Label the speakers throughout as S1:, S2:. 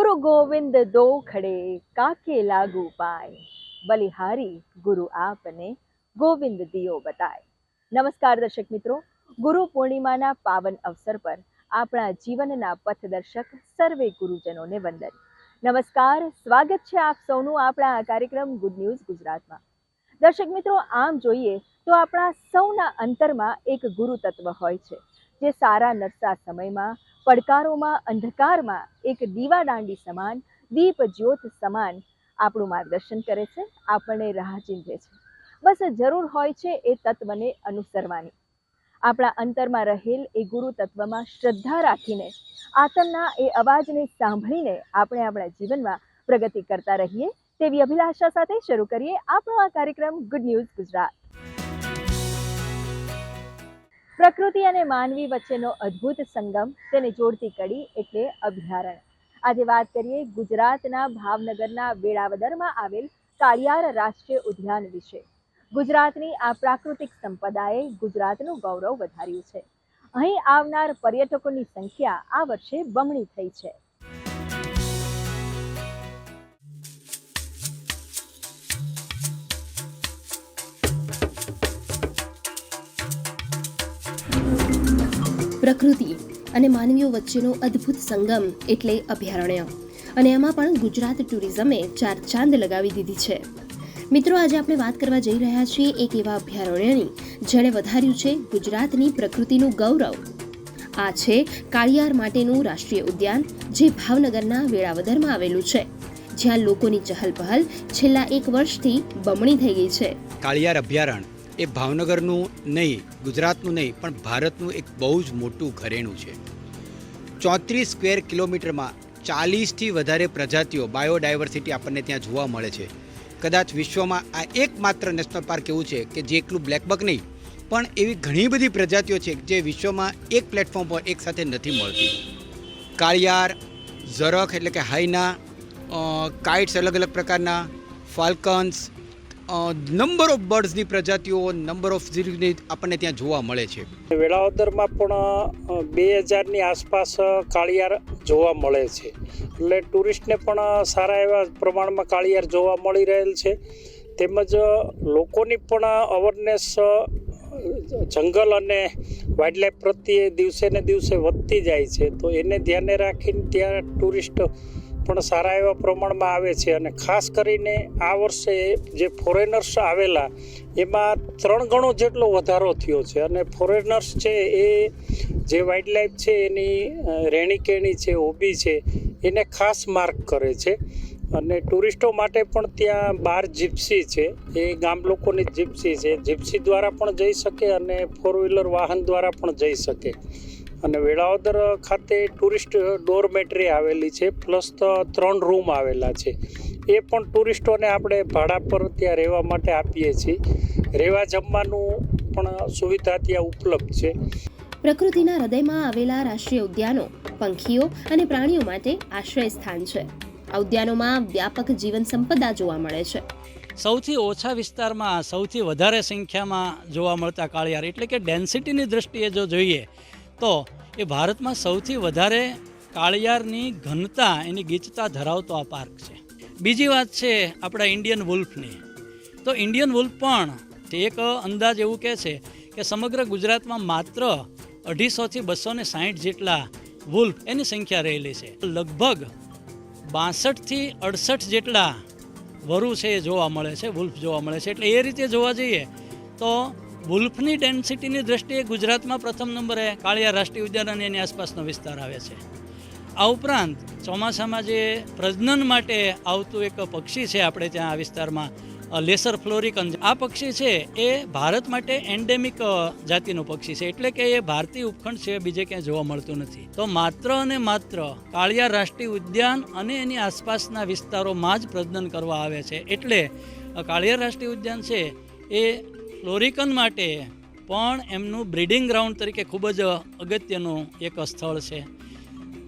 S1: ગુરુ ગોવિંદ દો ખડે કાકે લાગુ પાય બલિહારી ગુરુ આપને ગોવિંદ દિયો બતાય નમસ્કાર દર્શક મિત્રો ગુરુ પૂર્ણિમાના પાવન અવસર પર આપણા જીવનના પથદર્શક સર્વે ગુરુજનોને વંદન નમસ્કાર સ્વાગત છે આપ સૌનું આપણા આ કાર્યક્રમ ગુડ ન્યૂઝ ગુજરાતમાં। દર્શક મિત્રો, આમ જોઈએ તો આપણા સૌના અંતરમાં એક ગુરુ તત્વ હોય છે, જે સારા નરસા સમયમાં પડકારોમાં, અંધકારમાં એક દીવા દાંડી સમાન દીપ જ્યોત સમાન આપણું માર્ગદર્શન કરે છે, આપણને રાહ ચીંધે છે. બસ જરૂર હોય છે એ તત્વને અનુસરવાની. આપણા અંતરમાં રહેલ એ ગુરુ તત્વમાં શ્રદ્ધા રાખીને આતમના એ અવાજને સાંભળીને આપણે આપણા જીવનમાં પ્રગતિ કરતા રહીએ તેવી અભિલાષા સાથે શરૂ કરીએ આપણો આ કાર્યક્રમ ગુડ ન્યૂઝ ગુજરાત પ્રકૃતિ અને માનવી વચ્ચેનો અદ્ભુત સંગમ તેને જોડતી કડી એટલે અભયારણ્ય. આજે વાત કરીએ ગુજરાતના ભાવનગરના વેળાવદરમાં આવેલ કાળિયાર રાષ્ટ્રીય ઉદ્યાન વિશે. ગુજરાતની આ પ્રાકૃતિક સંપદાએ ગુજરાતનું ગૌરવ વધાર્યું છે. અહીં આવનાર પર્યટકોની સંખ્યા આ વર્ષે બમણી થઈ છે.
S2: પ્રકૃતિ અને માનવીઓ વચ્ચેનો અદ્ભુત સંગમ એટલે અભયારણ્ય. અને એમાં પણ ગુજરાત ટુરિઝમે ચાર ચાંદ લગાવી દીધી છે. મિત્રો, આજે આપણે વાત કરવા જઈ રહ્યા છીએ એક એવા અભયારણ્યની, જેણે વધાર્યું છે ગુજરાતની પ્રકૃતિનું ગૌરવ. આ છે કાળિયાર માટેનું રાષ્ટ્રીય ઉદ્યાન, જે ભાવનગરના વેળાવદરમાં આવેલું છે. જ્યાં લોકોની ચહલપહલ છેલ્લા એક વર્ષથી બમણી થઈ ગઈ છે.
S3: કાળિયાર અભયારણ્ય એ ભાવનગરનું નહીં, ગુજરાતનું નહીં, પણ ભારતનું એક બહુ જ મોટું ઘરેણું છે. ચોત્રીસ સ્ક્વેર કિલોમીટરમાં ચાલીસથી વધારે પ્રજાતિઓ બાયોડાયવર્સિટી આપણને ત્યાં જોવા મળે છે. કદાચ વિશ્વમાં આ એકમાત્ર નેશનલ પાર્ક એવું છે કે જે એકલું બ્લેકબક નહીં, પણ એવી ઘણી બધી પ્રજાતિઓ છે જે વિશ્વમાં એક પ્લેટફોર્મ પર એકસાથે નથી મળતી. કાળિયાર, ઝરખ એટલે કે હાઈના કાઇટ્સ અલગ અલગ પ્રકારના, ફાલ્કન્સ નંબર ઓફ બર્ડ્સની પ્રજાતિઓ નંબર ઓફ ઝીરની આપણને ત્યાં જોવા મળે છે.
S4: વેળાવદરમાં પણ બે હજારની આસપાસ કાળિયાર જોવા મળે છે. એટલે ટુરિસ્ટને પણ સારા એવા પ્રમાણમાં કાળિયાર જોવા મળી રહેલ છે. તેમજ લોકોની પણ અવેરનેસ જંગલ અને વાઇલ્ડલાઇફ પ્રત્યે દિવસે ને દિવસે વધતી જાય છે. તો એને ધ્યાને રાખીને ત્યાં ટુરિસ્ટ પણ સારા એવા પ્રમાણમાં આવે છે અને ખાસ કરીને આ વર્ષે જે ફોરેનર્સ આવેલા, એમાં ત્રણ ગણો જેટલો વધારો થયો છે. અને ફોરેનર્સ છે એ જે વાઇલ્ડલાઇફ છે, એની રહેણીકેણી છે હોબી છે, એને ખાસ માર્ક કરે છે. અને ટુરિસ્ટો માટે પણ ત્યાં બાર જીપ્સી છે. એ ગામ લોકોની જીપ્સી છે. જીપ્સી દ્વારા પણ જઈ શકે અને ફોર વ્હીલર વાહન દ્વારા પણ જઈ શકે. અને વેળાવદર ખાતે ટુરિસ્ટ ડોરમેટરી આવેલી છે પ્લસ ત્રણ રૂમ આવેલા છે. એ પણ ટુરિસ્ટોને આપણે ભાડા પર ત્યાં રહેવા માટે આપીએ છીએ. રહેવા જમવાનું પણ સુવિધા ત્યાં ઉપલબ્ધ છે.
S2: પ્રકૃતિના હૃદયમાં આવેલા રાષ્ટ્રીય ઉદ્યાનો પંખીઓ અને પ્રાણીઓ માટે આશ્રય સ્થાન છે. આ ઉદ્યાનોમાં વ્યાપક જીવન સંપદા જોવા મળે છે.
S5: સૌથી ઓછા વિસ્તારમાં સૌથી વધારે સંખ્યામાં જોવા મળતા કાળિયાર એટલે કે ડેન્સિટીની દૃષ્ટિએ જો જોઈએ તો એ ભારતમાં સૌથી વધારે કાળિયારની ઘનતા એની ગીચતા ધરાવતો આ પાર્ક છે. બીજી વાત છે આપણા ઇન્ડિયન વુલ્ફની. તો ઇન્ડિયન વુલ્ફ પણ એક અંદાજ એવું કહે છે કે સમગ્ર ગુજરાતમાં માત્ર અઢીસોથી બસો ને સાહીઠ જેટલા વુલ્ફ એની સંખ્યા રહેલી છે. લગભગ બાસઠથી અડસઠ જેટલા વરુ છે એ જોવા મળે છે, વુલ્ફ જોવા મળે છે. એટલે એ રીતે જોવા જઈએ તો વુલ્ફની ડેન્સિટીની દ્રષ્ટિએ ગુજરાતમાં પ્રથમ નંબરે કાળિયા રાષ્ટ્રીય ઉદ્યાન અને એની આસપાસનો વિસ્તાર આવે છે. આ ઉપરાંત ચોમાસામાં જે પ્રજનન માટે આવતું એક પક્ષી છે આપણે ત્યાં આ વિસ્તારમાં લેસર ફ્લોરિકન આ પક્ષી છે એ ભારત માટે એન્ડેમિક જાતિનું પક્ષી છે. એટલે કે એ ભારતીય ઉપખંડ છે, બીજે ક્યાંય જોવા મળતું નથી. તો માત્ર અને માત્ર કાળિયા રાષ્ટ્રીય ઉદ્યાન અને એની આસપાસના વિસ્તારોમાં જ પ્રજનન કરવા આવે છે. એટલે કાળિયા રાષ્ટ્રીય ઉદ્યાન છે એ ફ્લોરિકન માટે પણ એમનું બ્રીડિંગ ગ્રાઉન્ડ તરીકે ખૂબ જ અગત્યનું એક સ્થળ છે.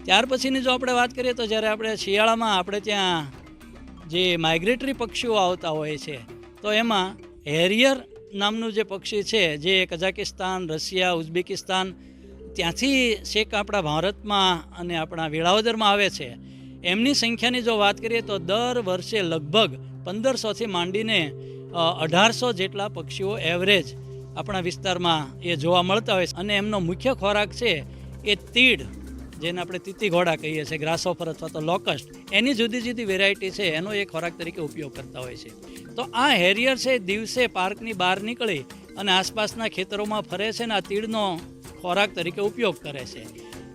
S5: ત્યાર પછીની જો આપણે વાત કરીએ તો જ્યારે આપણે શિયાળામાં આપણે ત્યાં જે માઇગ્રેટરી પક્ષીઓ આવતા હોય છે, તો એમાં હેરિયર નામનું જે પક્ષી છે, જે કઝાકિસ્તાન, રશિયા, ઉઝબેકિસ્તાન, ત્યાંથી શેક આપણા ભારતમાં અને આપણા વેળાવદરમાં આવે છે. એમની સંખ્યાની જો વાત કરીએ તો દર વર્ષે લગભગ પંદરસોથી માંડીને અઢારસો જેટલા પક્ષીઓ એવરેજ આપણા વિસ્તારમાં એ જોવા મળતા હોય છે. અને એમનો મુખ્ય ખોરાક છે એ તીડ, જેને આપણે તીતી ઘોડા કહીએ છીએ ગ્રાસોફર અથવા તો લોકસ્ટ એની જુદી જુદી વેરાયટી છે, એનો એ ખોરાક તરીકે ઉપયોગ કરતા હોય છે. તો આ હેરિયર છે, દિવસે પાર્કની બહાર નીકળી અને આસપાસના ખેતરોમાં ફરે છે અને આ તીડનો ખોરાક તરીકે ઉપયોગ કરે છે.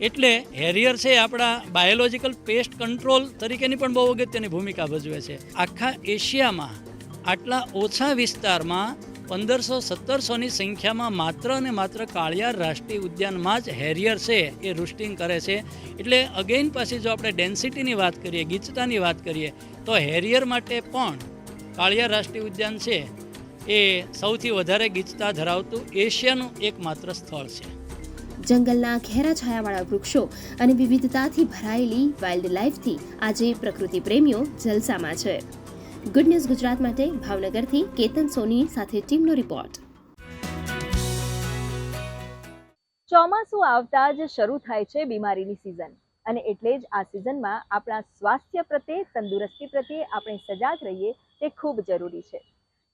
S5: એટલે હેરિયર છે આપણા બાયોલોજીકલ પેસ્ટ કંટ્રોલ તરીકેની પણ બહુ અગત્યની ભૂમિકા ભજવે છે. આખા એશિયામાં આટલા ઓછા વિસ્તારમાં પંદરસો, સત્તરસોની સંખ્યામાં માત્ર અને માત્ર કાળિયાર રાષ્ટ્રીય ઉદ્યાનમાં જ હેરિયર છે, એ રૂસ્ટિંગ કરે છે. એટલે અગેઇન પાછી જો આપણે ડેન્સિટીની વાત કરીએ, ગીચતાની વાત કરીએ, તો હેરિયર માટે પણ કાળિયાર રાષ્ટ્રીય ઉદ્યાન છે, એ સૌથી વધારે ગીચતા ધરાવતું એશિયાનું એકમાત્ર સ્થળ છે.
S2: જંગલના ઘેરા છાયાવાળા વૃક્ષો અને વિવિધતાથી ભરાયેલી વાઇલ્ડ લાઈફથી આજે પ્રકૃતિ પ્રેમીઓ જલસામાં છે. ગુડ ન્યૂઝ ગુજરાત માટે ભાવનગરથી કેતન સોની સાથે ટીમનો રિપોર્ટ
S1: ચોમાસું આવતા જ શરૂ થાય છે બીમારીની સિઝન અને એટલે જ આ સિઝનમાં આપણા સ્વાસ્થ્ય પ્રત્યે, તંદુરસ્તી પ્રત્યે આપણે સજાગ રહીએ તે ખૂબ જરૂરી છે.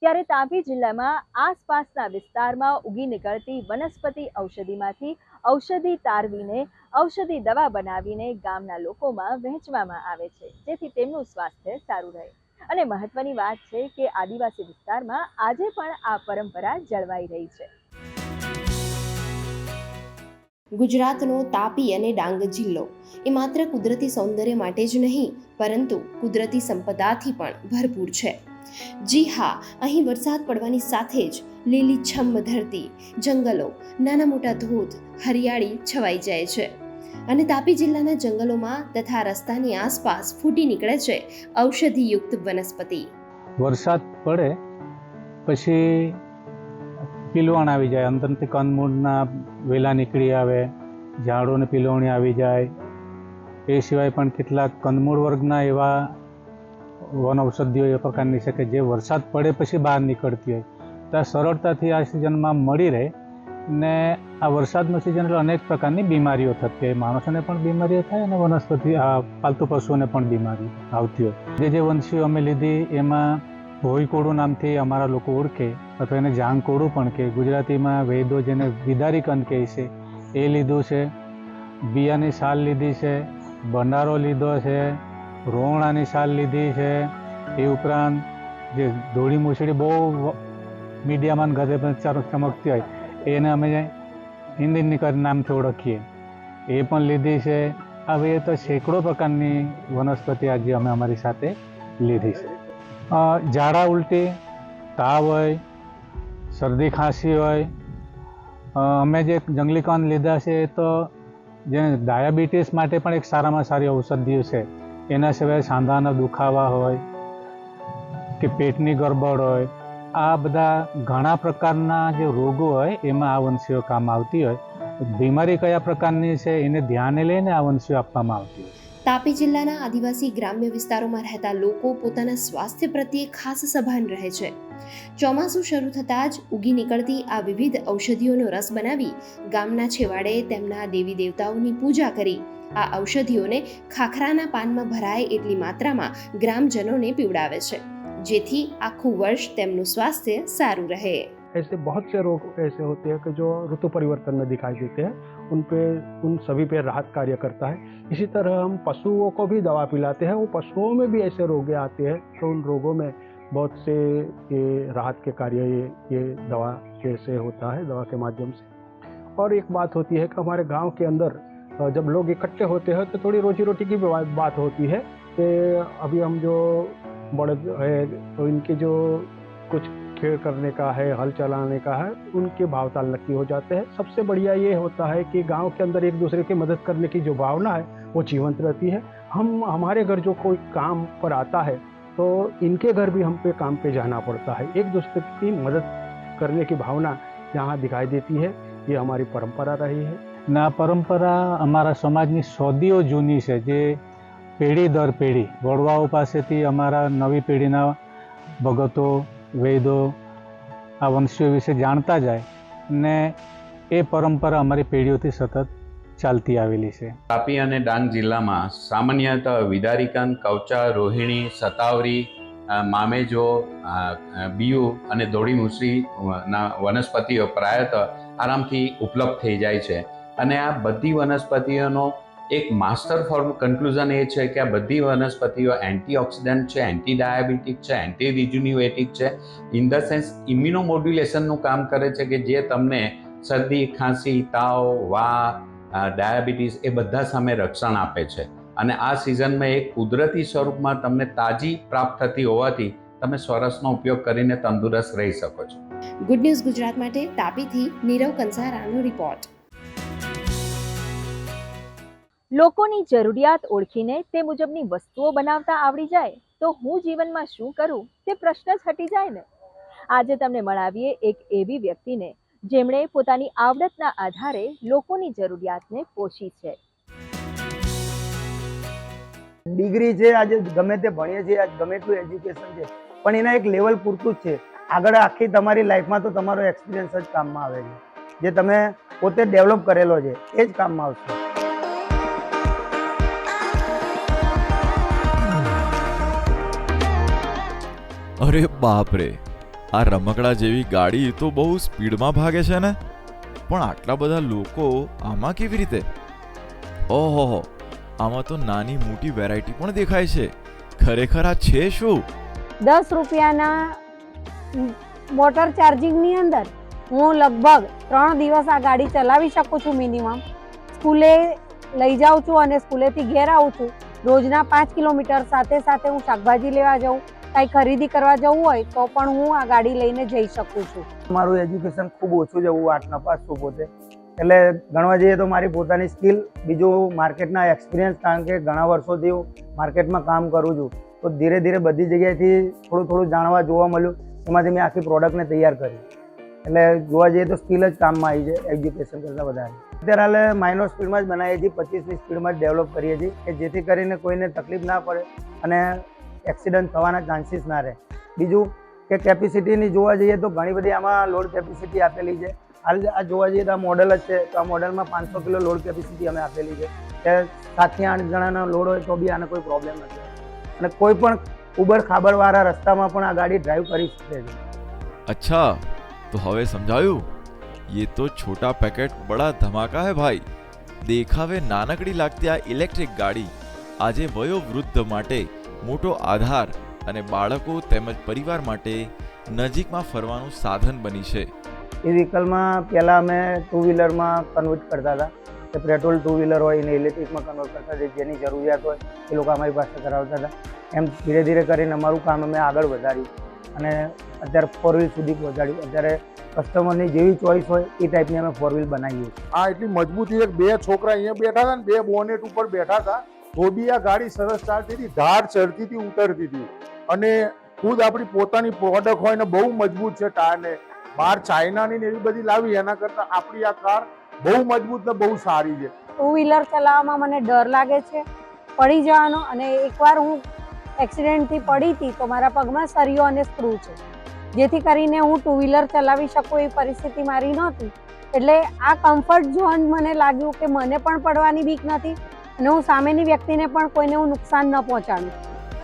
S1: ત્યારે તાપી જિલ્લામાં આસપાસના વિસ્તારમાં ઉગી નીકળતી વનસ્પતિ ઔષધિમાંથી ઔષધિ તારવીને, ઔષધિ દવા બનાવીને ગામના લોકોમાં વહેંચવામાં આવે છે. જેથી તેમનું સ્વાસ્થ્ય સારું રહે. અને મહત્વની વાત છે કે આદિવાસી વિસ્તારમાં આજે પણ આ પરંપરા જળવાઈ રહી છે.
S2: ગુજરાતનો તાપી અને ડાંગ જિલ્લો એ માત્ર કુદરતી સૌંદર્ય માટે જ નહીં, પરંતુ કુદરતી સંપદાથી પણ ભરપૂર છે. જી હા, અહીં વરસાદ પડવાની સાથે જ લીલીછમ ધરતી, જંગલો, નાના મોટા ધોધ, હરિયાળી છવાઈ જાય છે. અને તાપી જિલ્લાના જંગલોમાં તથા રસ્તાની આસપાસ ફૂટી નીકળે છે ઔષધિયુક્ત વનસ્પતિ.
S6: વરસાદ પડે, પછી પીલવણ આવી જાય અંદરથી કંદમૂળના વેલા નીકળી આવે, ઝાડોને પીલવણી આવી જાય. એ સિવાય પણ કેટલાક કંદમૂળ વર્ગના એવા વન ઔષધિઓ એ પ્રકારની છે કે જે વરસાદ પડે પછી બહાર નીકળતી હોય. ત્યાં સરળતાથી આ સિઝનમાં મળી રહે. ને આ વરસાદનો સિઝન એટલે અનેક પ્રકારની બીમારીઓ થતી હોય. માણસોને પણ બીમારીઓ થાય અને વનસ્પતિ, આ પાલતુ પશુઓને પણ બીમારી આવતી હોય. જે જે વંશીઓ અમે લીધી, એમાં ભોઈકોડું નામથી અમારા લોકો ઓળખે, અથવા એને જાંગકોડું પણ કહે. ગુજરાતીમાં વેદો જેને વિદારી કંદ કહે છે, એ લીધું છે. બિયાની સાલ લીધી છે, ભંડારો લીધો છે, રોવણાની સાલ લીધી છે. એ ઉપરાંત જે ધોળી મૂછડી બહુ મીડિયામાં ઘરે ચારો ચમકતી હોય. એને અમે હિન્દીની કર નામથી ઓળખીએ. એ પણ લીધી છે. આવી તો સેંકડો પ્રકારની વનસ્પતિ આજે અમે અમારી સાથે લીધી છે. ઝાડા ઉલટી, તાવ હોય, શરદી ખાંસી હોય અમે જે જંગલી કંદ લીધા છે એ તો જે ડાયાબિટીસ માટે પણ એક સારામાં સારી ઔષધિઓ છે. એના સિવાય સાંધાના દુખાવા હોય કે પેટની ગરબડ હોય આ બધા ઘણા પ્રકારના જે રોગો હોય, એમાં આ વંશીઓ કામ આવતી હોય. બીમારી કયા પ્રકારની છે, એને ધ્યાને લઈને આ વંશીઓ આપવામાં આવતી હોય.
S2: તાપી જિલ્લાના આદિવાસી ગ્રામ્ય વિસ્તારોમાં રહેતા લોકો પોતાના સ્વાસ્થ્ય પ્રત્યે ખાસ સભાન રહે છે. ચોમાસું શરૂ થતાં જ ઉગી નીકળતી આ વિવિધ ઔષધિઓનો રસ બનાવી ગામના છેવાડે તેમના દેવી દેવતાઓની પૂજા કરી. આ ઔષધિઓને ખાખરાના પાનમાં ભરાય એટલી માત્રામાં ગ્રામજનોને પીવડાવે છે. જેથી આખું વર્ષ તેમનું સ્વાસ્થ્ય સારું રહે
S7: ऐसे बहुत से रोग ऐसे होते हैं कि जो ऋतु परिवर्तन में दिखाई देते हैं उन पे उन सभी पे राहत कार्य करता है इसी तरह हम पशुओं को भी दवा पिलाते हैं वो पशुओं में भी ऐसे रोग आते हैं तो उन रोगों में बहुत से ये राहत के कार्य ये ये दवा जैसे होता है दवा के माध्यम से और एक बात होती है कि हमारे गांव के अंदर अ, जब लोग इकट्ठे होते हैं तो थोड़ी रोजी रोटी की भी बा- बात होती है कि अभी हम जो बड़े है तो इनके जो कुछ खेल करने का है हल चलाने का है उनके भावताल नक्की हो जाते हैं सबसे बढ़िया ये होता है कि गांव के अंदर एक दूसरे की मदद करने की जो भावना है वो जीवंत रहती है हम हमारे घर जो कोई काम पर आता है तो इनके घर भी हम पे काम पे जाना पड़ता है एक दूसरे की मदद करने की भावना यहाँ दिखाई देती है ये हमारी परंपरा रही है
S6: ને આ પરંપરા અમારા સમાજની સદીઓ જૂની છે જે પેઢી દર પેઢી. વડવાઓ પાસેથી અમારા નવી પેઢીના ભગતો, વૈદો, આ વંશીઓ વિશે જાણતા જાય ને એ પરંપરા અમારી પેઢીઓથી સતત ચાલતી આવેલી છે.
S8: તાપી અને ડાંગ જિલ્લામાં સામાન્યત વિદારીકન કવચા, રોહિણી, સતાવરી મામેજો બીયુ અને દોડી મુસરી ના વનસ્પતિઓ પ્રાયત આરામથી ઉપલબ્ધ થઈ જાય છે. અને આ બધી વનસ્પતિઓનો એક માસ્ટર ફોર્મ કન્ક્લુઝન એ છે કે આ બધી વનસ્પતિઓ એન્ટીઓક્સિડન્ટ છે એન્ટી ડાયાબિટીક છે એન્ટી રિજ્યુનિવેટિક છે ઇન ધ સેન્સ ઇમ્યુનોમોડ્યુલેશનનું કામ કરે છે કે જે તમને શરદી, ખાંસી, તાવ, વા ડાયાબિટીસ એ બધા સામે રક્ષણ આપે છે. અને આ સિઝનમાં એક કુદરતી સ્વરૂપમાં તમને તાજી પ્રાપ્ત થતી હોવાથી તમે સ્વરસનો ઉપયોગ કરીને તંદુરસ્ત રહી શકો છો.
S2: ગુડ ન્યૂઝ ગુજરાત માટે તાપીથી નીરવ કંસારાનો રિપોર્ટ
S1: લોકોની જરૂરિયાત ઓળખીને તે મુજબની વસ્તુઓ બનાવતા આવડી જાય, તો હું જીવનમાં શું કરું? તે પ્રશ્ન જ હટી જાય ને. આજે તમને મળાવીએ એક એવી વ્યક્તિને, જેમણે પોતાની આવડતના આધારે લોકોની જરૂરિયાતને પોષી છે.
S9: ડિગ્રી છે આજે ગમે તે ભણીએ છીએ, આજ ગમે તેટલું એજ્યુકેશન છે, પણ એના એક લેવલ પૂરતું જ છે. આગળ આખી તમારી લાઈફમાં તો તમારો એક્સપિરિયન્સ જ કામમાં આવે છે. જે તમે પોતે ડેવલપ કરેલો છે, એ જ કામમાં આવશે.
S10: અરે બાપ રે આ રમકડા જેવી ગાડી તો બહુ સ્પીડમાં ભાગે છે ને? પણ આટલા બધા લોકો આમાં કેવી રીતે? ઓહો, આમાં તો નાની મોટી વેરાયટી પણ દેખાય છે. ખરેખર આ છે શું?
S11: દસ રૂપિયાના મોટર ચાર્જિંગની અંદર હું લગભગ ત્રણ દિવસ આ ગાડી ચલાવી શકું છું મિનિમમ. સ્કૂલે લઈ જાઉં છું અને સ્કૂલેથી ઘેર આવું છું. રોજના પાંચ કિલોમીટર સાથે સાથે હું શાકભાજી લેવા જાઉં. કાંઈ ખરીદી કરવા જવું હોય તો પણ હું આ ગાડી લઈને જઈ શકું છું.
S9: મારું એજ્યુકેશન ખૂબ ઓછું છે, હું આઠ નપાસ છું. પોતે એટલે ગણવા જઈએ તો મારી પોતાની સ્કિલ બીજું માર્કેટના એક્સપિરિયન્સ કારણ કે ઘણા વર્ષોથી હું માર્કેટમાં કામ કરું છું. તો ધીરે ધીરે બધી જગ્યાએથી થોડું થોડું જાણવા જોવા મળ્યું, એમાંથી મેં આખી પ્રોડક્ટને તૈયાર કરી. એટલે જોવા જઈએ તો સ્કિલ જ કામમાં આવી છે એજ્યુકેશન કરતાં વધારે. અત્યારે હાલે માઇનોર સ્પીડમાં જ બનાવીએ છીએ પચીસની સ્પીડમાં જ ડેવલપ કરીએ છીએ, કે જેથી કરીને કોઈને તકલીફ ના પડે અને એક્સિડન્ટ થવાના ચાન્સીસ ના રહે. બીજું કે કેપેસિટીની જોવા જઈએ તો ઘણી બધી આમાં લોડ કેપેસિટી આપેલી છે. હાલ આ જોવા જઈએ તો આ મોડલ જ છે. તો આ મોડલમાં પાંચસો કિલો લોડ કેપેસિટી અમે આપેલી છે. કે સાતથી આઠ જણાનો લોડ હોય તો બી આને કોઈ પ્રોબ્લેમ નથી. અને કોઈ પણ ઉબર ખાબરવાળા રસ્તામાં પણ આ ગાડી ડ્રાઈવ કરી શકે છે.
S10: અચ્છા, તો હવે સમજાયું? ये તો છોટા પેકેટ બડા ધમાકા હે ભાઈ. દેખાવે નાનકડી લાગતી આ ઇલેક્ટ્રિક ગાડી. આજે વયો વૃદ્ધ માટે મોટો આધાર અને બાળકો તેમજ પરિવાર માટે નજીકમાં ફરવાનું સાધન બની છે.
S9: એ વ્હીકલમાં પહેલાં અમે ટુ વ્હીલરમાં કન્વર્ટ કરતા હતા. કે પેટ્રોલ ટુ વ્હીલર હોય એને ઇલેક્ટ્રિકમાં કન્વર્ટ કરતા હતા જેની જરૂરિયાત હોય એ લોકો અમારી પાસે કરાવતા હતા. એમ ધીરે ધીરે કરીને અમારું કામ અમે આગળ વધાર્યું. અને અત્યારે ફોર વ્હીલ સુધી પહોંચાડ્યું અત્યારે કસ્ટમરની જેવી ચોઈસ હોય એ ટાઈપની અમે ફોર વ્હીલ બનાવીએ છીએ.
S12: આ એટલી મજબૂતી એક બે છોકરા અહીંયા બેઠા હતા ને બે બોનેટ ઉપર બેઠા હતા. તો બી આ ગાડી સરસ ચાલતી હતી. ધાર ચડતી હતી ઉતરતી હતી. અને ખુદ આપણી પોતાની પ્રોડક્ટ હોય ને બહુ મજબૂત છે ટાયરને બહાર ચાઇનાની ને એવી બધી લાવી, એના કરતાં આપણી આ કાર બહુ મજબૂત ને બહુ સારી છે.
S11: ટુ વ્હીલર ચલાવવામાં મને ડર લાગે છે. પડી જવાનો અને એકવાર હું એક્સિડન્ટથી પડી હતી તો મારા પગમાં સરિયો અને સ્ક્રૂ છે. જેથી કરીને હું ટુ વ્હીલર ચલાવી શકું એ પરિસ્થિતિ મારી નહોતી. એટલે આ કમ્ફર્ટ ઝોન મને લાગ્યું કે મને પણ પડવાની બીક નથી. અને હું સામેની વ્યક્તિને પણ કોઈને હું નુકસાન ન પહોંચાડું.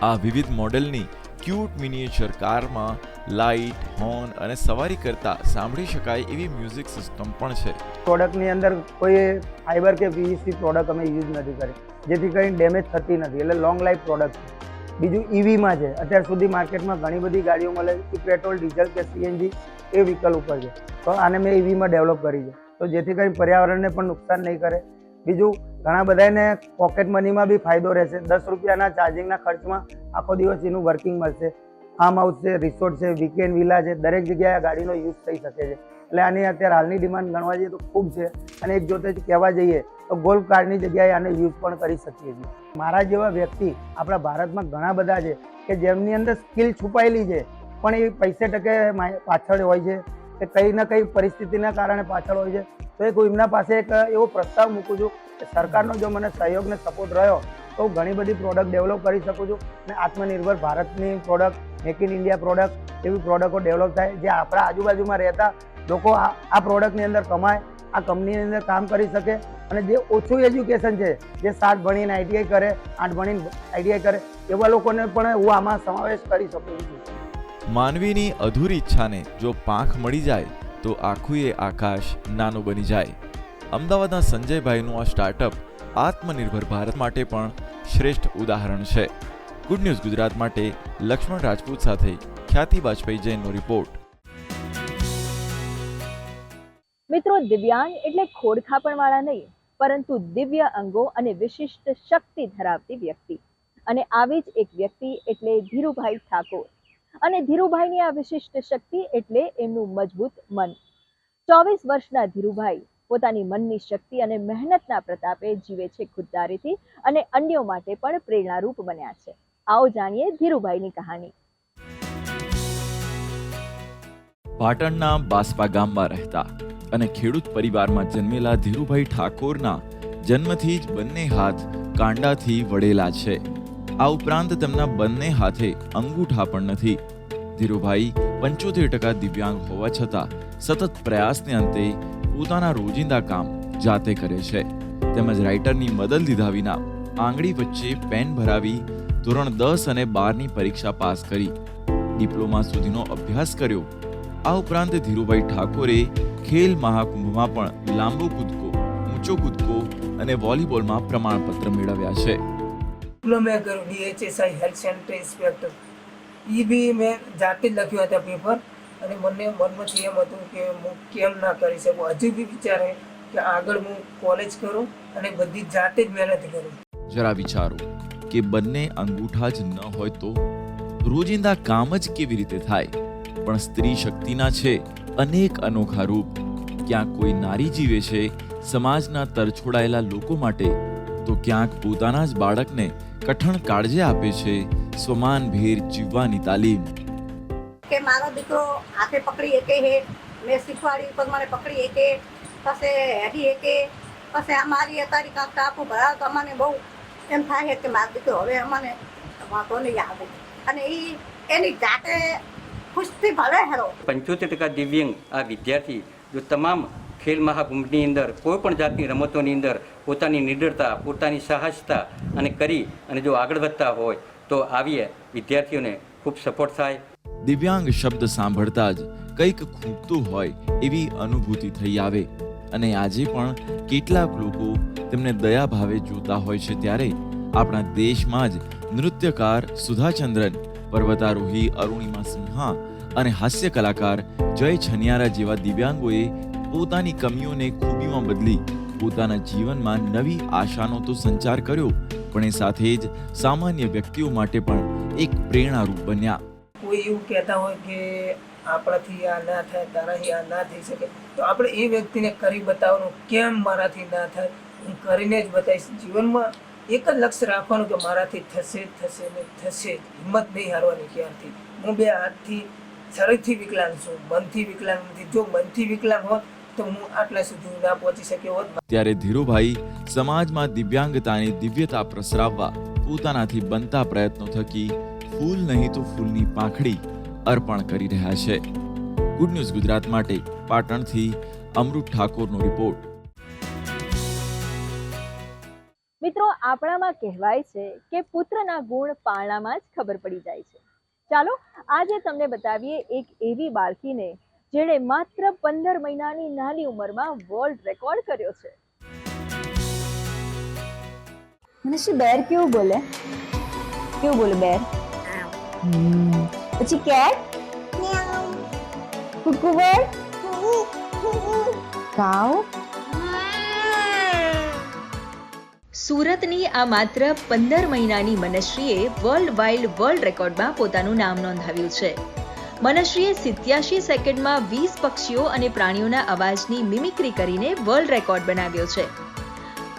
S10: આ વિવિધ મોડેલની ક્યુટ મિનિએચર કારમાં લાઇટ હોર્ન અને સવારી કરતા સાંભળી શકાય એવી મ્યુઝિક સિસ્ટમ પણ છે.
S9: પ્રોડક્ટની અંદર કોઈ ફાઈબર કે પીવીસી પ્રોડક્ટ અમે યુઝ નથી કરી. જેથી કરીને ડેમેજ થતી નથી. એટલે લોંગ લાઈફ પ્રોડક્ટ છે. બીજું ઈવીમાં છે. અત્યાર સુધી માર્કેટમાં ઘણી બધી ગાડીઓ મળે છે. પેટ્રોલ ડીઝલ કે સીએનજી એ વ્હીકલ ઉપર છે. તો આને મેં ઈવીમાં ડેવલપ કરી છે. તો જેથી કરીને પર્યાવરણને પણ નુકસાન નહીં કરે. બીજું ઘણા બધાને પોકેટ મનીમાં બી ફાયદો રહેશે. દસ રૂપિયાના ચાર્જિંગના ખર્ચમાં આખો દિવસ એનું વર્કિંગ મળશે. ફાર્મ હાઉસ છે રિસોર્ટ છે વીકેન્ડ વિલા છે, દરેક જગ્યાએ ગાડીનો યુઝ થઈ શકે છે. એટલે આની અત્યારે હાલની ડિમાન્ડ ગણવા જઈએ તો ખૂબ છે. અને એક જોતે જ કહેવા જઈએ તો ગોલ્ફ કાર્ડની જગ્યાએ આને યુઝ પણ કરી શકીએ છીએ. મારા જેવા વ્યક્તિ આપણા ભારતમાં ઘણા બધા છે કે જેમની અંદર સ્કિલ છુપાયેલી છે, પણ એ પૈસે ટકે પાછળ હોય છે કે કંઈ ના કંઈ પરિસ્થિતિના કારણે પાછળ હોય છે. તો એ એમના પાસે એક એવો પ્રસ્તાવ મૂકું છું સરકારનો જો મને સહયોગ ને સપોર્ટ રહ્યો, તો હું ઘણી બધી પ્રોડક્ટ ડેવલપ કરી શકું છું અને આત્મનિર્ભર ભારતની product make in India product એવી પ્રોડક્ટો ડેવલપ થાય, જે આપણા આજુબાજુમાં રહેતા લોકો આ પ્રોડક્ટની અંદર કમાય, આ કંપનીની અંદર કામ કરી શકે અને જે ઓછું એજ્યુકેશન છે, જે સાત ભણીને આઈટીઆઈ કરે, આઠ ભણીને આઈટીઆઈ કરે, એવા લોકોને પણ હું આમાં સમાવેશ કરી શકું છું.
S10: માનવીની અધૂરી ઈચ્છાને જો પાંખ મળી જાય, તો આખું એ આકાશ નાનું બની જાય. અમદાવાદના સંજયભાઈનું આ સ્ટાર્ટઅપ આત્મનિર્ભર ભારત માટે પણ શ્રેષ્ઠ ઉદાહરણ છે. ગુડ ન્યૂઝ ગુજરાત માટે લક્ષ્મણ રાજપૂત સાથે ખ્યાતિ બાજપેયી જૈનનો રિપોર્ટ
S1: મિત્રો, દિવ્યાંગ એટલે ખોડખાપણવાળા નહીં, પરંતુ દિવ્ય અંગો અને વિશિષ્ટ શક્તિ ધરાવતી વ્યક્તિ. અને આવી જ એક વ્યક્તિ એટલે ધીરુભાઈ ઠાકોર. અને ધીરુભાઈની આ વિશિષ્ટ શક્તિ એટલે એમનું મજબૂત મન. ચોવીસ વર્ષના ધીરુભાઈ પોતાની મનની શક્તિ અને મહેનતના પ્રતાપે જીવે છે ખુદદારીથી અને અન્યો માટે પણ પ્રેરણારૂપ બન્યા છે. આવો જાણીએ ધીરુભાઈની કહાની.
S10: પાટણના બાસ્પા ગામમાં રહેતા અને ખેડૂત પરિવારમાં જન્મેલા ધીરુભાઈ ઠાકોરના જન્મથી જ બંને હાથ કાંડાથી વળેલા છે. આ ઉપરાંત તેમના બંને હાથે અંગૂઠા પણ નથી. ધીરુભાઈ પંચોતેર ટકા દિવ્યાંગ હોવા છતાં સતત પ્રયાસને અંતે પોતાના રોજિંદા કામ જાતે કરે છે. તેમજ રાઇટરની મદદ લીધા વિના આંગળી વચ્ચે પેન ભરાવી ધોરણ દસ અને બારની પરીક્ષા પાસ કરી. ડિપ્લોમા સુધીનો અભ્યાસ કર્યો. આ ઉપરાંત ધીરુભાઈ ઠાકોરે ખેલ મહાકુંભમાં પણ લાંબો કૂદકો, ઊંચો કૂદકો અને વોલીબોલમાં પ્રમાણપત્ર મેળવ્યા છે.
S13: ડિપ્લોમા કર્યું DHSI health centre inspector A B મેં જાતે લખ્યું હતા પેપર અને મને મનમાંથી એમ હતું કે હું કેમ ના કરી શકું. હજુ બી વિચારે કે આગળ હું કોલેજ કરું અને બધી જાતે જ મહેનત કરું.
S10: જરા વિચારો કે બંને અંગૂઠા જ ન હોય તો રોજિંદા કામ જ કેવી રીતે થાય? પણ સ્ત્રી શક્તિના છે અનેક અનોખા રૂપ. ક્યાંક કોઈ નારી જીવે છે સમાજના તરછોડાયેલા લોકો માટે, તો ક્યાંક પોતાના જ બાળકને કઠણ કાળજે આપે છે સ્વમાન ભેર જીવવાની તાલીમ.
S14: કે મારો દીકરો હાથે પકડી શકે હે, મેં શીખવાડી પણ મને પકડી શકે પછી હેડી શકે પછી અમારી અત્યારે કાંક ટાપુ ભરાવ તો અમને બહુ એમ થાય છે કે મારો દીકરો હવે અમને વાંધો નહીં આવે. અને એ એની જાતે ખુશથી ભલે હેરો.
S15: પંચોતેર ટકા દિવ્યાંગ આ વિદ્યાર્થી જો તમામ ખેલ મહાકુંભની અંદર, કોઈ પણ જાતની રમતોની અંદર પોતાની નિડરતા, પોતાની સાહસતા અને કરી અને જો આગળ વધતા હોય તો આવીએ. વિદ્યાર્થીઓને ખૂબ સપોર્ટ થાય.
S10: દિવ્યાંગ શબ્દ સાંભળતા જ કંઈક ખૂટતું હોય એવી અનુભૂતિ થઈ આવે. અને આજે પણ કેટલાક લોકો તેમને દયા ભાવે જોતા હોય છે ત્યારે આપણા દેશમાં જ નૃત્યકાર સુધાચંદ્રન, પર્વતારોહી અરુણિમા સિન્હા અને હાસ્ય કલાકાર જય છનિયારા જેવા દિવ્યાંગોએ પોતાની કમીઓને ખૂબીમાં બદલી પોતાના જીવનમાં નવી આશાનો તો સંચાર કર્યો, પણ એ સાથે જ સામાન્ય વ્યક્તિઓ માટે પણ એક પ્રેરણારૂપ બન્યા.
S13: કોઈ એવું કહેતા હોય કે આપણાથી આ ના થાય, તારાથી આ ના થઈ શકે. તો આપણે એ વ્યક્તિને કરી બતાવવાનું કેમ મારાથી ના થાય? હું કરીને જ બતાવીશ. જીવનમાં એક જ લક્ષ્ય રાખવાનું કે મારાથી થશે થશે ને થશે. હિંમત નહીં હારવાની ક્યારથી? હું બે હાથથી શરીરથી વિકલાંગ છું, મનથી વિકલાંગ નથી. જો મનથી વિકલાંગ હોત તો હું આટલા સુધી ના પહોંચી શક્યો હોત.
S10: ત્યારે ધીરુભાઈ સમાજમાં દિવ્યાંગતાની દિવ્યતા પ્રસરાવવા પોતાનાથી બનતા પ્રયત્નો થકી ફૂલ નહીં તો ફૂલની પાંખડી અર્પણ કરી રહ્યા છે. ગુડ ન્યૂઝ ગુજરાત માટે પાટણથી અમૃત ઠાકોરનો રિપોર્ટ
S1: મિત્રો આપણામાં કહેવાય છે કે પુત્રના ગુણ પાળણામાં જ ખબર પડી જાય છે. ચાલો આજે તમને બતાવીએ એક એવી બાળકીને જેણે માત્ર પંદર મહિનાની નાની ઉંમરમાં વર્લ્ડ રેકોર્ડ કર્યો છે.
S16: મનુષ્ય બેર કેવું બોલે? કેવું બોલે બેર? પછી કેટ? કુકુવર કાવ
S1: સુરતની આ માત્ર પંદર મહિનાની મનશ્રીએ વર્લ્ડ વાઇલ્ડ વર્લ્ડ રેકોર્ડમાં પોતાનું નામ નોંધાવ્યું છે. મનશ્રીએ સિત્યાશી સેકન્ડમાં વીસ પક્ષીઓ અને પ્રાણીઓના અવાજની મિમિક્રી કરીને વર્લ્ડ રેકોર્ડ બનાવ્યો છે.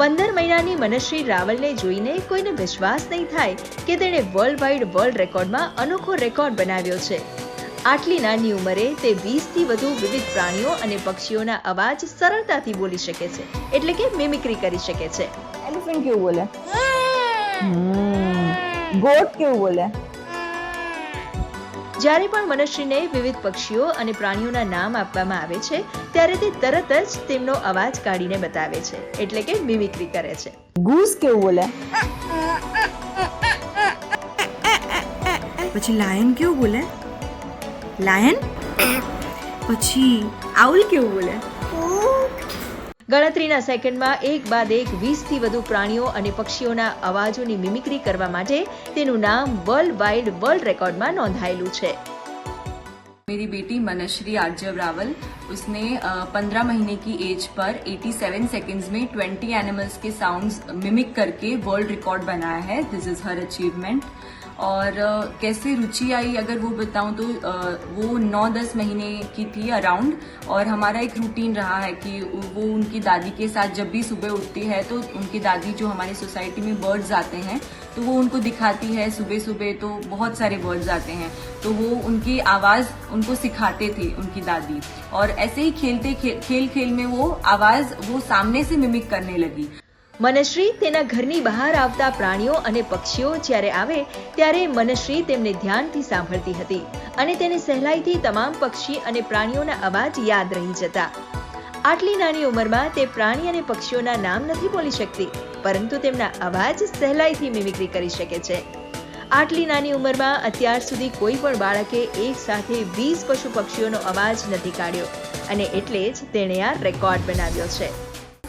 S1: પંદર મહિનાની મનશ્રી રાવલને જોઈને કોઈને વિશ્વાસ નહીં થાય કે તેણે વર્લ્ડ વાઇડ વર્લ્ડ રેકોર્ડમાં અનોખો રેકોર્ડ બનાવ્યો છે. આટલી નાની ઉંમરે તે વીસથી વધુ વિવિધ પ્રાણીઓ અને પક્ષીઓના અવાજ સરળતાથી બોલી શકે છે, એટલે કે મિમિક્રી કરી શકે છે.
S16: એલિફન્ટ કેવું બોલે? ગોટ કેવું બોલે?
S1: જ્યારે પણ મનુષ્યને વિવિધ પક્ષીઓ અને પ્રાણીઓના નામ આપવામાં આવે છે ત્યારે તે તરત જ તેમનો અવાજ કાઢીને બતાવે છે એટલે કે મિમિક્રી કરે છે.
S16: ગૂસ કેવું બોલે?
S17: પછી લાયન કેવું બોલે? લાયન? પછી આઉલ કેવું બોલે?
S1: ગણતરીના સેકન્ડમાં એક બાદ એક વીસથી વધુ પ્રાણીઓ અને પક્ષીઓના અવાજોની મિમિક્રી કરવા માટે તેનું નામ વર્લ્ડ વાઇડ વર્લ્ડ રેકોર્ડમાં નોંધાયેલું છે
S18: मेरी बेटी मनश्री आर्जव रावल उसने पंद्रह महीने की एज पर 87 सेकंड्स में 20 एनिमल्स के साउंड्स मिमिक करके वर्ल्ड रिकॉर्ड बनाया है दिस इज़ हर अचीवमेंट और कैसे रुचि आई अगर वो बताऊँ तो वो नौ दस महीने की थी अराउंड और हमारा एक रूटीन रहा है कि वो उनकी दादी के साथ जब भी सुबह उठती है तो उनकी दादी जो हमारी सोसाइटी में बर्ड्स आते हैं तो वो उनको दिखाती है सुबह सुबह तो बहुत सारे बर्ड्स आते हैं तो वो उनकी आवाज़ उनको सिखाते थे उनकी दादी और ऐसे ही खेलते खे, खेल खेल में वो आवाज़ वो सामने से मिमिक करने लगी।
S1: મનશ્રી તેના ઘરની બહાર આવતા પ્રાણીઓ અને પક્ષીઓ જ્યારે આવે, ત્યારે મનશ્રી તેમને ધ્યાનથી સાંભળતી હતી અને તેને સહેલાઈથી તમામ પક્ષી અને પ્રાણીઓના અવાજ યાદ રહી જતા. આટલી નાની ઉંમરમાં તે પ્રાણી અને પક્ષીઓના નામ નથી બોલી શકતી, પરંતુ તેમના અવાજ સહેલાઈથી મિમિક્રી કરી શકે છે. આટલી નાની ઉંમરમાં અત્યાર સુધી કોઈ પણ બાળકે એક સાથે વીસ પશુ પક્ષીઓનો અવાજ નથી કાઢ્યો અને એટલે જ તેણે આ રેકોર્ડ બનાવ્યો છે.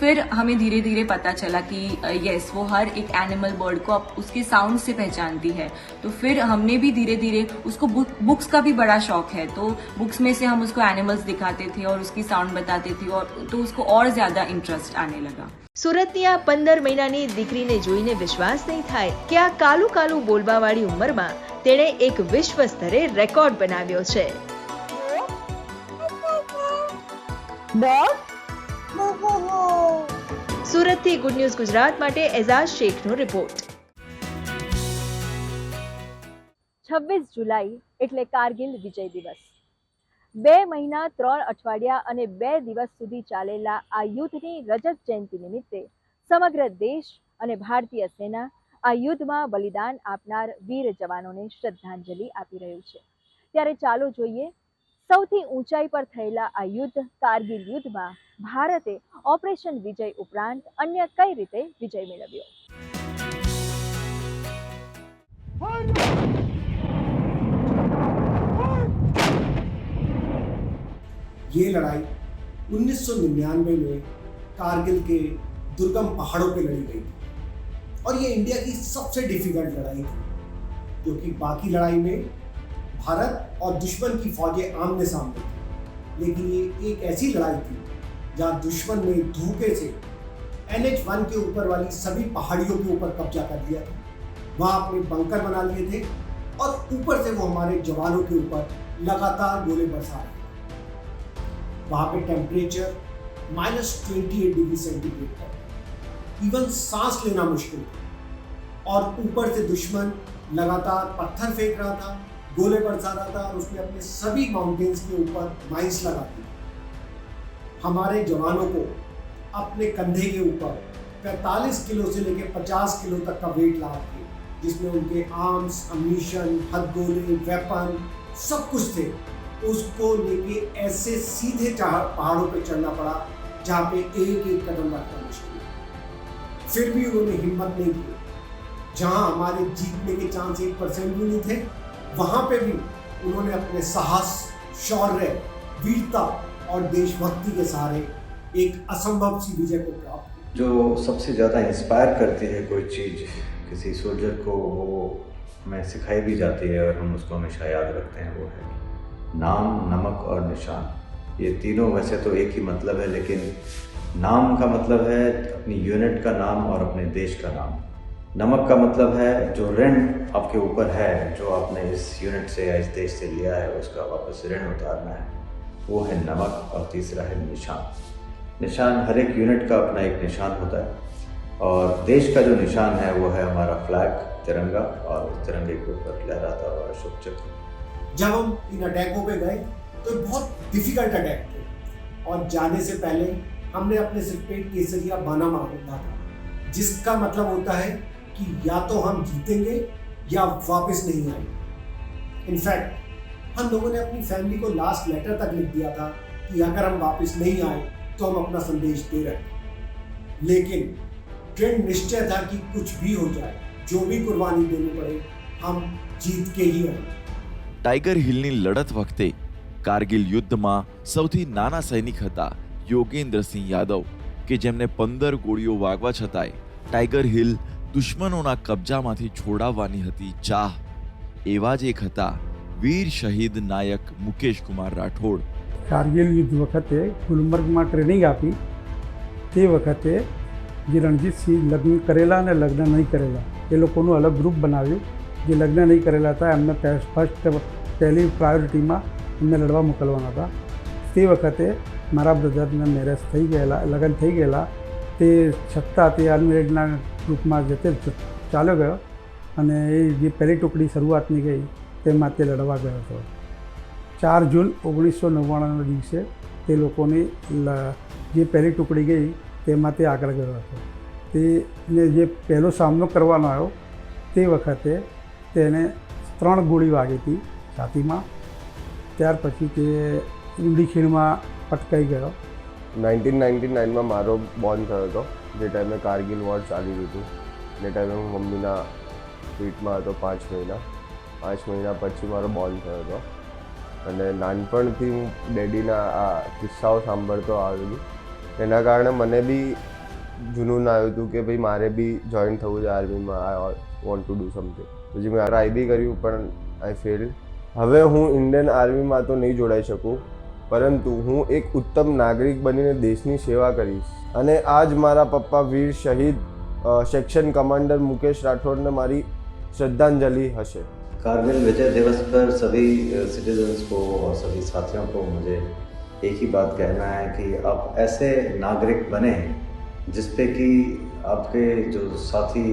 S18: फिर हमें धीरे धीरे पता चला कि यस वो हर एक एनिमल बर्ड को अब उसके साउंड से पहचानती है तो फिर हमने भी धीरे धीरे उसको बुक, बुक्स का भी बड़ा शौक है तो बुक्स में से हम उसको एनिमल्स दिखाते थे और उसकी साउंड बताते थे और तो उसको और ज़्यादा इंटरेस्ट आने लगा
S1: સુરતની આ પંદર મહિનાની દીકરીને જોઈને વિશ્વાસ નહીં થાય કે આ કાલું કાલું બોલવાવાળી ઉંમરમાં તેણે એક વિશ્વ સ્તરે રેકોર્ડ બનાવ્યો છે સુરતથી ગુડ ન્યૂઝ ગુજરાત માટે એઝાઝ શેખનો રિપોર્ટ છવ્વીસ જુલાઈ એટલે કારગિલ વિજય દિવસ. બે મહિના ત્રણ અઠવાડિયા અને બે દિવસ સુધી ચાલેલા આ યુદ્ધની રજત જયંતિ નિમિત્તે સમગ્ર દેશ અને ભારતીય સેના આ યુદ્ધમાં બલિદાન આપનાર વીર જવાનોને શ્રદ્ધાંજલિ આપી રહ્યું છે. ત્યારે ચાલો જોઈએ સૌથી ઊંચાઈ પર થયેલા આ યુદ્ધ કારગિલ યુદ્ધમાં ભારતે ઓપરેશન વિજય ઉપરાંત અન્ય કઈ રીતે વિજય મેળવ્યો
S19: ये लड़ाई 1999 में कारगिल के दुर्गम पहाड़ों पे लड़ी गई थी और ये इंडिया की सबसे डिफिकल्ट लड़ाई थी क्योंकि बाकी लड़ाई में भारत और दुश्मन की फौजें आमने सामने थी। लेकिन ये एक ऐसी लड़ाई थी, जहाँ दुश्मन ने धोखे से एन एच वन के ऊपर वाली सभी पहाड़ियों के ऊपर कब्जा कर लिया था। वहाँ अपने बंकर बना लिए थे और ऊपर से वो हमारे जवानों के ऊपर लगातार गोले बरसा रहे थे। वहाँ पे temperature minus twenty eight degree centigrade था। इवन सांस लेना मुश्किल था और ऊपर से दुश्मन लगातार पत्थर फेंक रहा था। गोले बरसा रहा था और उसने अपने सभी माउंटेन्स के ऊपर माइंस लगा दी। हमारे जवानों को अपने कंधे के ऊपर 45 किलो से लेकर 50 किलो तक का वेट लगा के, जिसमें उनके आर्म्स अमीशन अम्यूशन हथगोले वेपन सब कुछ थे, उसको लेके ऐसे सीधे पहाड़ों पर चढ़ना पड़ा, जहाँ पे एक एक कदम रखना मुश्किल फिर भी उन्होंने हिम्मत नहीं की। जहाँ हमारे जीतने के चांस एक परसेंट भी नहीं थे वहाँ पे भी उन्होंने अपने साहस, शौर्य, वीरता और देशभक्ति के सहारे एक असंभव सी विजय को प्राप्त
S20: जो सबसे ज़्यादा इंस्पायर करती है कोई चीज़, किसी सोल्जर को, वो हमें सिखाई भी जाती है और हम उसको हमेशा याद रखते हैं, वो है नाम, नमक और निशान। ये तीनों वैसे तो एक ही मतलब है, लेकिन नाम का मतलब है अपनी यूनिट का नाम और अपने देश का नाम। नमक का मतलब है जो ऋण आपके ऊपर है, जो आपने इस यूनिट से या इस देश से लिया है, उसका वापस ऋण उतारना है। वो है नमक और तीसरा है निशान। निशान हर एक यूनिट का अपना एक निशान होता है। और देश का जो निशान है, वो है हमारा फ्लैग तिरंगा, और उस तिरंगे के ऊपर लहराता हुआ अशोक चक्र।
S19: जब हम इन अटैकों पे गए तो बहुत डिफ़िकल्ट अटैक थे। और जाने से पहले हमने अपने सिर पे केसरिया बाना मार था, जिसका मतलब होता है कि या तो हम जीतेंगे या वापस नहीं आएंगे इनफैक्ट हम लोगों ने अपनी फैमिली को लास्ट लेटर तक लिख दिया था कि अगर हम वापस नहीं आए तो हम अपना संदेश दे रहे हैं लेकिन ट्रेंड निश्चय था कि कुछ भी हो जाए जो भी कुर्बानी देनी पड़े हम जीत के ही आए
S10: ટાઈગર હિલની લડત વખતે કારગિલ યુદ્ધમાં સૌથી નાના સૈનિક હતા યોગેન્દ્રસિંહ યાદવ કે જેમને પંદર ગોળીઓ વાગવા છતાંય ટાઈગર હિલ દુશ્મનોના કબજામાંથી છોડાવવાની હતી ચાહ. એવા જ એક હતા વીર શહીદ નાયક મુકેશ કુમાર રાઠોડ.
S21: કારગિલ યુદ્ધ વખતે ગુલમર્ગમાં ટ્રેનિંગ આપી. તે વખતે જે રણજીતસિંહ લગ્ન કરેલા અને લગ્ન નહીં કરેલા, એ લોકોનું અલગ ગ્રુપ બનાવ્યું, જે લગ્ન નહીં કરેલા હતા, એમને ફર્સ્ટ પહેલી પ્રાયોરિટીમાં એમને લડવા મોકલવાના હતા. તે વખતે મારા બ્રધરના મેરેજ થઈ ગયેલા, લગ્ન થઈ ગયેલા. તે છતાં તે અનમેરિડના ગ્રુપમાં જતે ચાલ્યો ગયો અને એ જે પહેલી ટુકડી શરૂઆતની ગઈ તેમાં તે લડવા ગયો હતો. ચાર જૂન ઓગણીસો નવ્વાણુંના દિવસે તે લોકોની જે પહેલી ટુકડી ગઈ તેમાં તે આગળ ગયો હતો. તેને જે પહેલો સામનો કરવાનો આવ્યો તે વખતે તેને ત્રણ ગોળી વાગી હતી છાતીમાં. ત્યાર પછી તે ઊંડી ખીણમાં પટકાઈ ગયો.
S22: નાઇન્ટીન નાઇન્ટી નાઇનમાં મારો બોર્ન થયો હતો. જે ટાઈમે કારગિલ વોર ચાલી રહ્યું હતું. જે ટાઈમે હું મમ્મીના પેટમાં હતો પાંચ મહિના. પાંચ મહિના પછી મારો બોર્ન થયો હતો. અને નાનપણથી હું ડેડીના આ કિસ્સાઓ સાંભળતો આવેલું એના કારણે મને બી જુનૂન આવ્યું હતું કે ભાઈ મારે બી જોઈન થવું છે આર્મીમાં I want to do something પછી મેં ટ્રાય બી કર્યું પણ આઈ ફેલ હવે હું ઇન્ડિયન આર્મીમાં તો નહીં જોડાઈ શકું. પરંતુ હું એક ઉત્તમ નાગરિક બનીને દેશની સેવા કરીશ અને આજ મારા પપ્પા વીર શહીદ અ, સેક્શન કમાન્ડર મુકેશ રાઠોડને મારી શ્રદ્ધાંજલિ હશે
S20: कारगिल विजय दिवस पर सभी सिटीजन्स को और सभी साथियों को मुझे एक ही बात कहना है कि आप ऐसे नागरिक बने जिस पे कि आपके जो साथी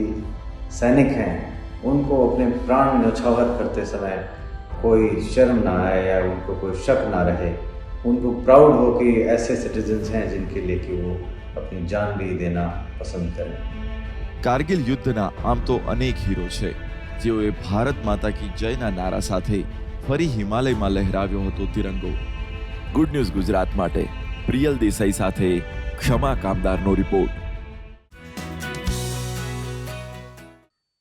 S20: सैनिक हैं उनको अपने प्राण न्यौछावर करते समय कोई शर्म ना आए या उनको कोई शक ना रहे उनको प्राउड हो कि ऐसे सिटीजन्स हैं जिनके लिए कि वो अपनी जान भी देना पसंद करें
S10: કારગિલ યુદ્ધના આમ તો અનેક હીરો છે જેઓએ ભારત માતા કી જયના નારા સાથે ફરી હિમાલયમાં લહેરાવ્યો હતો તિરંગો ગુડ ન્યૂઝ ગુજરાત માટે પ્રિયલ દેસાઈ સાથે ક્ષમા કામદારનો રિપોર્ટ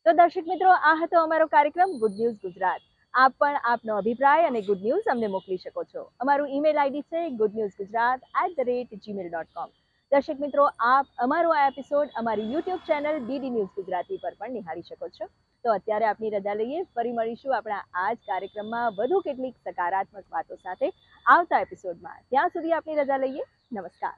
S1: તો દર્શક મિત્રો આ હતો અમારો કાર્યક્રમ ગુડ ન્યૂઝ ગુજરાત આપ પણ આપનો અભિપ્રાય અને ગુડ ન્યૂઝ અમને મોકલી શકો છો. અમારું ઈમેલ આઈડી છે good news Gujarat at the rate Gmail dot com દર્શક મિત્રો, આપ અમારો આ એપિસોડ અમારી YouTube channel DD news Gujarati પર પણ નિહાળી શકો છો. તો અત્યારે આપની રજા લઈએ, ફરી મળીશું આપણા આ જ કાર્યક્રમમાં વધુ કેટલીક સકારાત્મક વાતો સાથે આવતા એપિસોડમાં ત્યાં સુધી આપની રજા લઈએ. નમસ્કાર.